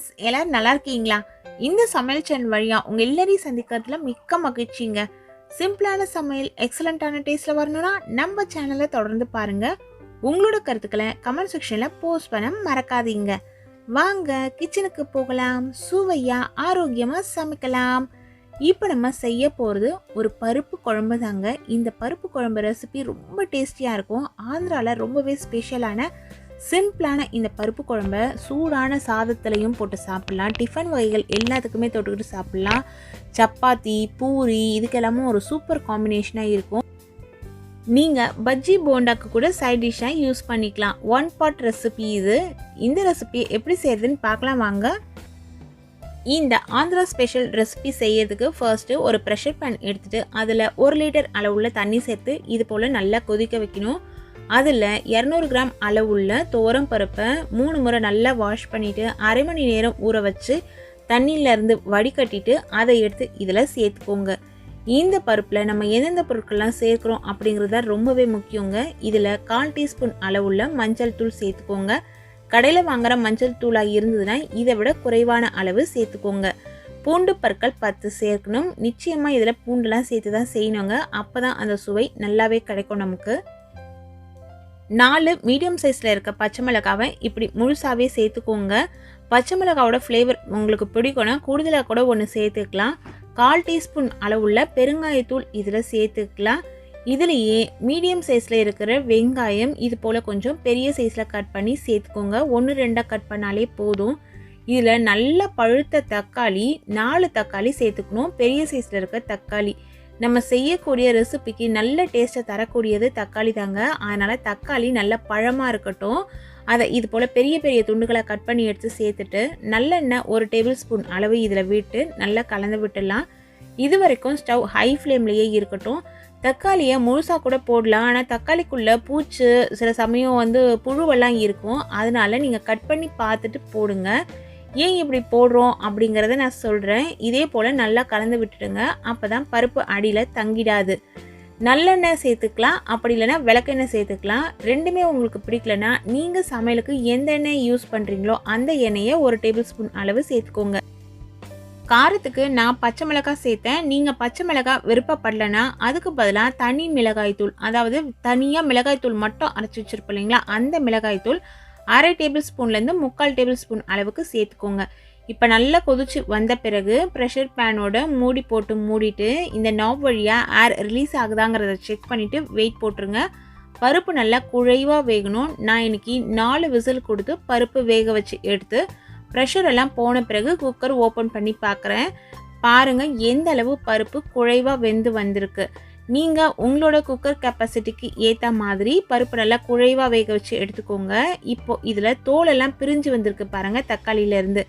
Friends எல்லோரும் நல்லா இருக்கீங்களா? இந்த சமையல் சேனல் வழியாக உங்கள் எல்லாரையும் சந்திக்கிறதுல மிக்க மகிழ்ச்சிங்க. சிம்பிளான சமையல் எக்ஸலண்ட்டான டேஸ்ட்டில் வரணும்னா நம்ம சேனலை தொடர்ந்து பாருங்க. உங்களோட கருத்துக்களை கமெண்ட் செக்ஷனில் போஸ்ட் பண்ண மறக்காதீங்க. வாங்க கிச்சனுக்கு போகலாம் சுவையாக ஆரோக்கியமாக சமைக்கலாம். இப்போ நம்ம செய்ய போகிறது ஒரு பருப்பு குழம்பு தாங்க. இந்த பருப்பு குழம்பு ரெசிபி ரொம்ப டேஸ்டியாக இருக்கும். ஆந்திராவில் ரொம்பவே ஸ்பெஷலான சிம்பிளான இந்த பருப்பு குழம்ப சூடான சாதத்துலையும் போட்டு சாப்பிட்லாம். டிஃபன் வகைகள் எல்லாத்துக்குமே தொட்டுக்கிட்டு சாப்பிட்லாம். சப்பாத்தி பூரி இதுக்கெல்லாமும் ஒரு சூப்பர் காம்பினேஷனாக இருக்கும். நீங்கள் பஜ்ஜி போண்டாக்கு கூட சைட் டிஷ்ஷாக யூஸ் பண்ணிக்கலாம். ஒன் பாட் ரெசிபி இது. இந்த ரெசிபி எப்படி செய்யறதுன்னு பார்க்கலாம் வாங்க. இந்த ஆந்திரா ஸ்பெஷல் ரெசிபி செய்யறதுக்கு ஃபர்ஸ்ட்டு ஒரு ப்ரெஷர் பேன் எடுத்துட்டு அதில் ஒரு லிட்டர் அளவுள்ள தண்ணி சேர்த்து இது போல் நல்லா கொதிக்க வைக்கணும். அதில் இரநூறு கிராம் அளவுள்ள துவரம் பருப்பை மூணு முறை நல்லா வாஷ் பண்ணிவிட்டு அரை மணி நேரம் ஊற வச்சு தண்ணியிலேருந்து வடிகட்டிட்டு அதை எடுத்து இதில் சேர்த்துக்கோங்க. இந்த பருப்பில் நம்ம எந்தெந்த பொருட்கள்லாம் சேர்க்குறோம் அப்படிங்கிறது தான் ரொம்பவே முக்கியங்க. இதில் கால் டீஸ்பூன் அளவுள்ள மஞ்சள் தூள் சேர்த்துக்கோங்க. கடையில் வாங்குகிற மஞ்சள் தூளாக இருந்ததுன்னா இதை விட குறைவான அளவு சேர்த்துக்கோங்க. பூண்டு பற்கள் பத்து சேர்க்கணும். நிச்சயமாக இதில் பூண்டுலாம் சேர்த்து தான் செய்யணுங்க. அப்போ தான் அந்த சுவை நல்லாவே கிடைக்கும் நமக்கு. நாலு மீடியம் சைஸில் இருக்க பச்சை மிளகாவை இப்படி முழுசாகவே சேர்த்துக்கோங்க. பச்சை மிளகாவோட ஃப்ளேவர் உங்களுக்கு பிடிக்கும்னா கூடுதலாக கூட ஒன்று சேர்த்துக்கலாம். கால் டீஸ்பூன் அளவுள்ள பெருங்காயத்தூள் இதில் சேர்த்துக்கலாம். இதுலேயே மீடியம் சைஸில் இருக்கிற வெங்காயம் இது போல் கொஞ்சம் பெரிய சைஸில் கட் பண்ணி சேர்த்துக்கோங்க. ஒன்று ரெண்டாக கட் பண்ணாலே போதும். இதில் நல்ல பழுத்த தக்காளி நாலு தக்காளி சேர்த்துக்கணும். பெரிய சைஸில் இருக்க தக்காளி. நம்ம செய்யக்கூடிய ரெசிபிக்கு நல்ல டேஸ்ட்டை தரக்கூடியது தக்காளி தாங்க. அதனால் தக்காளி நல்ல பழமாக இருக்கட்டும். அதை இது போல் பெரிய பெரிய துண்டுகளை கட் பண்ணி எடுத்து சேர்த்துட்டு நல்லெண்ணெய் ஒரு டேபிள் ஸ்பூன் அளவு இதில் விட்டு நல்லா கலந்து விட்டுடலாம். இது வரைக்கும் ஸ்டவ் ஹை ஃப்ளேம்லேயே இருக்கட்டும். தக்காளியை முழுசாக கூட போடலாம். ஆனால் தக்காளிக்குள்ளே பூச்சி சில சமயம் வந்து புழுவெல்லாம் இருக்கும். அதனால் நீங்கள் கட் பண்ணி பார்த்துட்டு போடுங்க. ஏன் இப்படி போடுறோம் அப்படிங்கிறத நான் சொல்கிறேன் இதே போல் நல்லா கலந்து விட்டுடுங்க. அப்போ தான் பருப்பு அடியில் தங்கிடாது. நல்லெண்ணெய் சேர்த்துக்கலாம். அப்படி இல்லைன்னா விளக்கெண்ணெய் சேர்த்துக்கலாம். ரெண்டுமே உங்களுக்கு பிடிக்கலனா நீங்கள் சமையலுக்கு எந்த எண்ணெய் யூஸ் பண்ணுறீங்களோ அந்த எண்ணெயை ஒரு டேபிள் ஸ்பூன் அளவு சேர்த்துக்கோங்க. காரத்துக்கு நான் பச்சை மிளகாய் சேர்த்தேன். நீங்கள் பச்சை மிளகாய் விருப்பப்படலைன்னா அதுக்கு பதிலாக தனி மிளகாய்த்தூள் அதாவது தனியாக மிளகாய் தூள் மட்டும் அரைச்சி வச்சுருப்போம் இல்லைங்களா? அந்த மிளகாய்த்தூள் அரை டேபிள் ஸ்பூன்லேருந்து முக்கால் டேபிள் ஸ்பூன் அளவுக்கு சேர்த்துக்கோங்க. இப்போ நல்லா கொதிச்சு வந்த பிறகு ப்ரெஷர் பேனோட மூடி போட்டு மூடிட்டு இந்த நாப் வழியாக ஏர் ரிலீஸ் ஆகுதாங்கிறத செக் பண்ணிவிட்டு வெயிட் போட்டுருங்க. பருப்பு நல்லா குழைவாக வேகணும். நான் இன்னைக்கு நாலு விசில் கொடுத்து பருப்பு வேக வச்சு எடுத்து ப்ரெஷர் எல்லாம் போன பிறகு குக்கர் ஓப்பன் பண்ணி பார்க்குறேன் பாருங்கள் எந்த அளவு பருப்பு குழைவாக வெந்து வந்திருக்கு. நீங்கள் உங்களோட குக்கர் கெப்பாசிட்டிக்கு ஏற்ற மாதிரி பருப்பு நல்லா குழைவாக வேக வச்சு எடுத்துக்கோங்க. இப்போது இதில் தோலெல்லாம் பிரிஞ்சு வந்திருக்கு பாருங்கள் தக்காளியிலேருந்து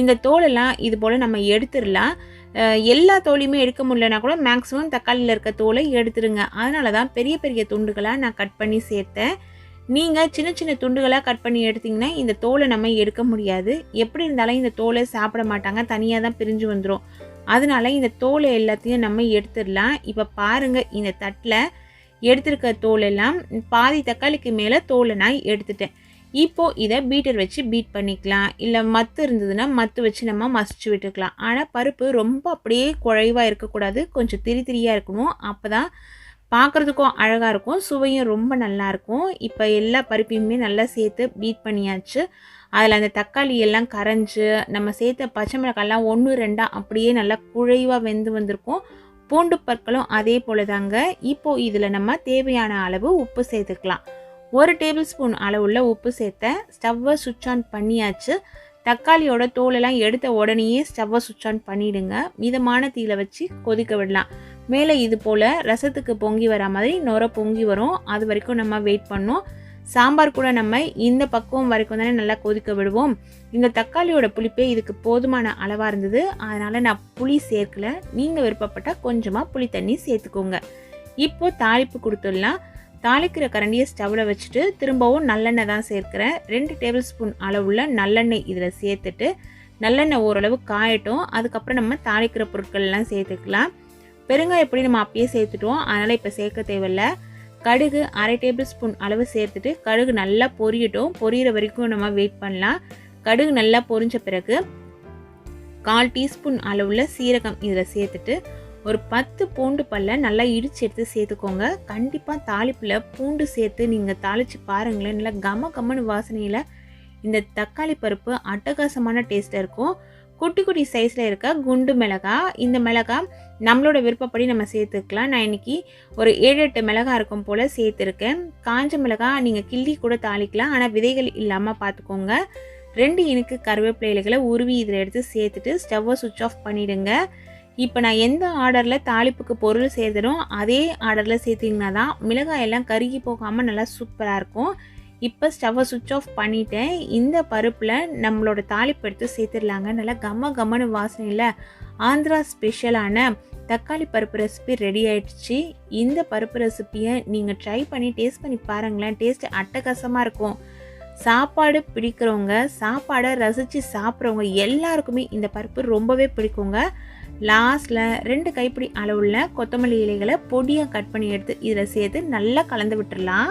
இந்த தோலெல்லாம் இது போல் நம்ம எடுத்துடலாம். எல்லா தோலையுமே எடுக்க முடியலனா கூட மேக்ஸிமம் தக்காளியில் இருக்க தோலை எடுத்துருங்க அதனால தான் பெரிய பெரிய துண்டுகளாக நான் கட் பண்ணி சேர்த்தேன். நீங்கள் சின்ன சின்ன துண்டுகளாக கட் பண்ணி எடுத்திங்கன்னா இந்த தோலை நம்ம எடுக்க முடியாது. எப்படி இருந்தாலும் இந்த தோலை சாப்பிட மாட்டாங்க தனியாக தான் பிரிஞ்சு வந்துடும் அதனால இந்த தோலை எல்லாத்தையும் நம்ம எடுத்துடலாம். இப்போ பாருங்கள் இந்த தட்டில் எடுத்திருக்க தோல் எல்லாம் பாதி தக்காளிக்கு மேலே தோலை நான் எடுத்துட்டேன். இப்போது இதை பீட்டர் வச்சு பீட் பண்ணிக்கலாம். இல்லை மத்து இருந்ததுன்னா மத்து வச்சு நம்ம மசிச்சு விட்டுக்கலாம். ஆனால் பருப்பு ரொம்ப அப்படியே குழைவாக இருக்கக்கூடாது. கொஞ்சம் திரி திரியாக இருக்கணும். அப்போ தான் பார்க்குறதுக்கும் அழகாக இருக்கும். சுவையும் ரொம்ப நல்லாயிருக்கும் இப்போ எல்லா பருப்பையுமே நல்லா சேர்த்து பீட் பண்ணியாச்சு. அதில் அந்த தக்காளி எல்லாம் கரைஞ்சி நம்ம சேர்த்த பச்சை மிளகாய்லாம் ஒன்று ரெண்டாக அப்படியே நல்லா குழைவாக வெந்து வந்திருக்கும். பூண்டு பற்களும் அதே போல் தாங்க இப்போது இதில் நம்ம தேவையான அளவு உப்பு சேர்த்துக்கலாம். ஒரு டேபிள் ஸ்பூன் அளவுள்ள உப்பு சேர்த்த ஸ்டவ்வை சுவிட்ச் ஆன் பண்ணியாச்சு. தக்காளியோட தோலெல்லாம் எடுத்த உடனேயே ஸ்டவ்வை சுவிட்ச் ஆன் பண்ணிவிடுங்க மிதமான தீயில வச்சு கொதிக்க விடலாம். மேலே இது போல் ரசத்துக்கு பொங்கி வரா மாதிரி நுர பொங்கி வரும். அது வரைக்கும் நம்ம வெயிட் பண்ணோம். சாம்பார் கூட நம்ம இந்த பக்குவம் வரைக்கும் தானே நல்லா கொதிக்க விடுவோம். இந்த தக்காளியோட புளிப்பே இதுக்கு போதுமான அளவாக இருந்தது. அதனால் நான் புளி சேர்க்கல. நீங்கள் விருப்பப்பட்டால் கொஞ்சமாக புளி தண்ணி சேர்த்துக்கோங்க. இப்போது தாளிப்பு கொடுத்துடலாம். தாளிக்கிற கரண்டியை ஸ்டவ்வில் வச்சுட்டு திரும்பவும் நல்லெண்ணெய் தான் சேர்க்குறேன். ரெண்டு டேபிள் ஸ்பூன் அளவுள்ள நல்லெண்ணெய் இதில் சேர்த்துட்டு நல்லெண்ணெய் ஓரளவு காயட்டும். அதுக்கப்புறம் நம்ம தாளிக்கிற பொருட்கள்லாம் சேர்த்துக்கலாம். பெருங்காயம் எப்படி நம்ம அப்பயே சேர்த்துட்டோம். அதனால் இப்போ சேர்க்க தேவையில்லை. கடுகு அரை டேபிள் ஸ்பூன் அளவு சேர்த்துட்டு கடுகு நல்லா பொரியட்டும். பொரியிற வரைக்கும் நம்ம வெயிட் பண்ணலாம். கடுகு நல்லா பொரிஞ்ச பிறகு கால் டீஸ்பூன் அளவுள்ள சீரகம் இதில் சேர்த்துட்டு ஒரு பத்து பூண்டு பல்ல நல்லா இடித்து எடுத்து சேர்த்துக்கோங்க. கண்டிப்பாக தாளிப்பில் பூண்டு சேர்த்து நீங்கள் தாளித்து பாருங்களேன். நல்லா கம கம்மனு வாசனையில் இந்த தக்காளி பருப்பு அட்டகாசமான டேஸ்ட்டாக இருக்கும். குட்டி குட்டி சைஸில் இருக்க குண்டு மிளகா. இந்த மிளகா நம்மளோட விருப்பப்படி நம்ம சேர்த்துக்கலாம். நான் இன்னைக்கு ஒரு ஏழு எட்டு மிளகா இருக்கும் போல் சேர்த்துருக்கேன். காஞ்ச மிளகா நீங்கள் கிள்ளி கூட தாளிக்கலாம். ஆனால் விதைகள் இல்லாமல் பார்த்துக்கோங்க ரெண்டு இனுக்கு கருவேப்பிலை இலைகளை உருவி இதில் எடுத்து சேர்த்துட்டு ஸ்டவ்வை சுவிட்ச் ஆஃப் பண்ணிவிடுங்க இப்போ நான் எந்த ஆர்டரில் தாளிப்புக்கு பொருள் சேர்த்துனோ அதே ஆர்டரில் சேர்த்திங்கன்னா தான் மிளகாயெல்லாம் கருகி போகாமல் நல்லா சூப்பராக இருக்கும். இப்போ ஸ்டவ்வை சுவிட்ச் ஆஃப் பண்ணிட்டேன். இந்த பருப்பில் நம்மளோட தாளிப்பு எடுத்து சேர்த்துடலாங்க. நல்லா கம கமனு வாசனையில் ஆந்திரா ஸ்பெஷலான தக்காளி பருப்பு ரெசிபி ரெடி ஆயிடுச்சு. இந்த பருப்பு ரெசிப்பியை நீங்கள் ட்ரை பண்ணி டேஸ்ட் பண்ணி பாருங்களேன். டேஸ்ட் அட்டகாசமாக இருக்கும். சாப்பாடு பிடிக்கிறவங்க சாப்பாடை ரசித்து சாப்பிட்றவங்க எல்லாருக்குமே இந்த பருப்பு ரொம்பவே பிடிக்குங்க. லாஸ்ட்டில் ரெண்டு கைப்பிடி அளவுள்ள கொத்தமல்லி இலைகளை பொடியாக கட் பண்ணி எடுத்து இதில் சேர்த்து நல்லா கலந்து விட்டுடலாம்.